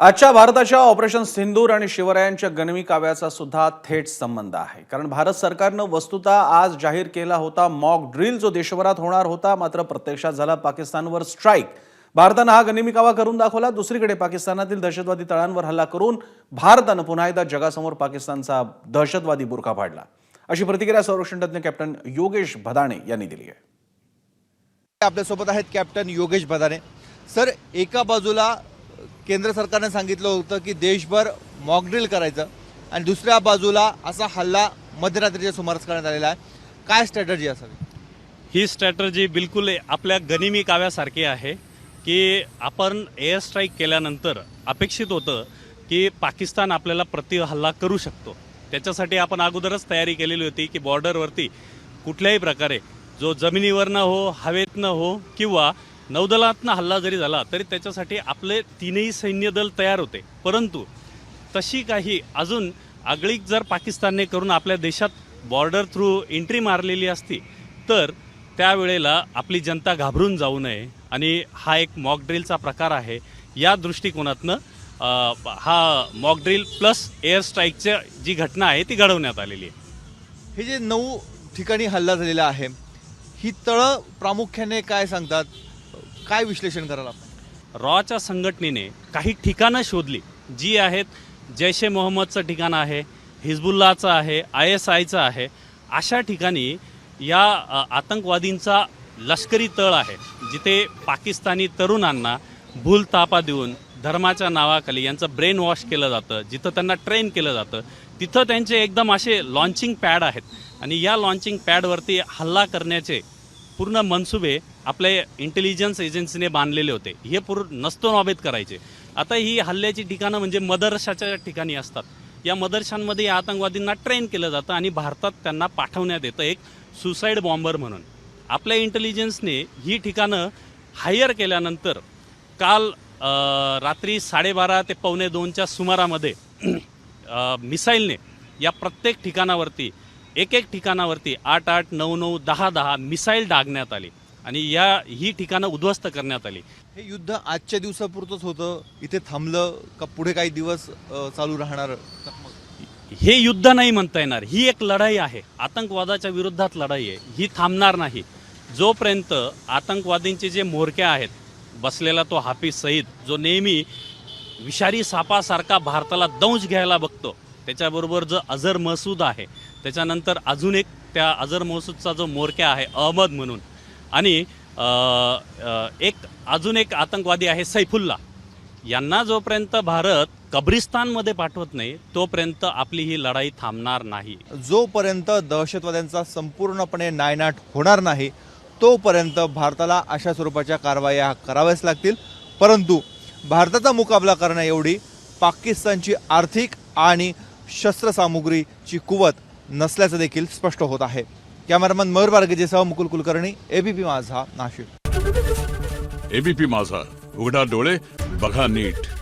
आजच्या भारताच्या ऑपरेशन सिंदूर आणि शिवरायांच्या गणवी काव्याचा सुद्धा थेट संबंध आहे. कारण भारत सरकारनं वस्तुतः आज जाहीर केला होता. मॉक ड्रिल जो देशभरात होणार होता मात्र प्रत्यक्षात झाला पाकिस्तानवर स्ट्राईक. भारतानं हा गनिमी कावा करून दाखवला. दुसरीकडे पाकिस्तानातील दहशतवादी तळांवर हल्ला करून भारतानं पुन्हा एकदा जगासमोर पाकिस्तानचा दहशतवादी बुरखा पाडला. अशी प्रतिक्रिया संरक्षण तज्ञ कॅप्टन योगेश भदाणे यांनी दिली आहे. आपल्यासोबत आहेत कॅप्टन योगेश भदाणे. सर एका बाजूला केंद्र सरकारने सांगितलं होतं की देशभर मॉकड्रिल करायचं. आणि दुसऱ्या बाजूला असा हल्ला मध्यरात्रीच्या सुमारास करण्यात आलेला आहे. काय स्ट्रॅटर्जी असावी? ही स्ट्रॅटर्जी बिलकुल आपल्या गनिमी काव्यासारखी आहे की आपण एअर स्ट्राईक केल्यानंतर अपेक्षित होतं की पाकिस्तान आपल्याला प्रति हल्ला करू शकतो. त्याच्यासाठी आपण अगोदरच तयारी केलेली होती की बॉर्डरवरती कुठल्याही प्रकारे जो जमिनीवरनं हो हवेतनं हो किंवा नौदलातनं हल्ला जरी झाला तरी त्याच्यासाठी आपले तीनही सैन्य दल तयार होते. परंतु तशी काही अजून आगळीक जर पाकिस्तानने करून आपल्या देशात बॉर्डर थ्रू एंट्री मारलेली असती तर त्यावेळेला आपली जनता घाबरून जाऊ नये. आणि हा एक मॉक ड्रिलचा प्रकार आहे. या दृष्टिकोनातनं हा मॉक ड्रिल प्लस एअर स्ट्राईकच्या जी घटना आहे ती घडवण्यात आलेली आहे. हे जे नऊ ठिकाणी हल्ला झालेला आहे ही तळं प्रामुख्याने काय सांगतात? काय विश्लेषण कराल आपण? रॉच्या संघटनेने काही ठिकाणं शोधली जी आहेत जैश ए मोहम्मदचं ठिकाण आहे हिजबुल्लाचं आहे आय एस आयचं आहे. अशा ठिकाणी या आतंकवादींचा लष्करी तळ आहे जिथे पाकिस्तानी तरुणांना भूल तापा देऊन धर्माच्या नावाखाली यांचं ब्रेन वॉश केलं जातं जिथं त्यांना ट्रेन केलं जातं. तिथं त्यांचे एकदम असे लॉन्चिंग पॅड आहेत. आणि या लॉन्चिंग पॅडवरती हल्ला करण्याचे पूर्ण मनसुबे आपले इंटेलिजन्स एजन्सीने बांधलेले होते. हे पूर्ण नसतो नॉबेत करायचे. आता ही हल्ल्याची ठिकाणं म्हणजे मदरशाच्या ठिकाणी असतात. या मदरशांमध्ये या आतंकवादींना ट्रेन केलं जातं आणि भारतात त्यांना पाठवण्यात येतं एक सुसाईड बॉम्बर म्हणून. आपल्या इंटेलिजन्सने ही ठिकाणं हायर केल्यानंतर काल रात्री साडेबारा ते पावणे दोनच्या सुमारामध्ये मिसाईलने या प्रत्येक ठिकाणावरती एक एक ठिकाणावरती आठ आठ नऊ नऊ दहा दहा मिसाईल डागण्यात आली. आणि या ही ठिकाणं उद्ध्वस्त करण्यात आली. हे युद्ध आजच्या दिवसापुरतंच होतं. इथे थांबलं का पुढे काही दिवस अ, चालू राहणार? हे युद्ध नाही म्हणता येणार. ही एक लढाई आहे. आतंकवादाच्या विरोधात लढाई आहे. ही थांबणार नाही. जोपर्यंत आतंकवादींचे जे म्होरक्या आहेत बसलेला तो हाफिज सईद जो नेहमी विषारी सापासारखा भारताला दंश घ्यायला बघतो त्याच्याबरोबर जो अझर मसूद आहे त्याच्यानंतर अजून एक त्या अझर मसूदचा जो मोरक्या आहे अहमद म्हणून. आणि एक अजून एक आतंकवादी आहे सैफुल्ला. यांना जोपर्यंत भारत कब्रिस्तानमध्ये पाठवत नाही तोपर्यंत आपली ही लढाई थांबणार नाही. जोपर्यंत दहशतवाद्यांचा संपूर्णपणे नायनाट होणार नाही तोपर्यंत भारताला अशा स्वरूपाच्या कारवाया कराव्याच लागतील. परंतु भारताचा मुकाबला करण्याएवढी एवढी पाकिस्तानची आर्थिक आणि शस्त्रसामुग्रीची कुवत नसल्याचं देखील स्पष्ट होत आहे. कॅमेरामन मयूर बार्गेजेसह मुकुल कुलकर्णी एबीपी माझा नाशिक. एबीपी माझा. उघडा डोळे बघा नीट.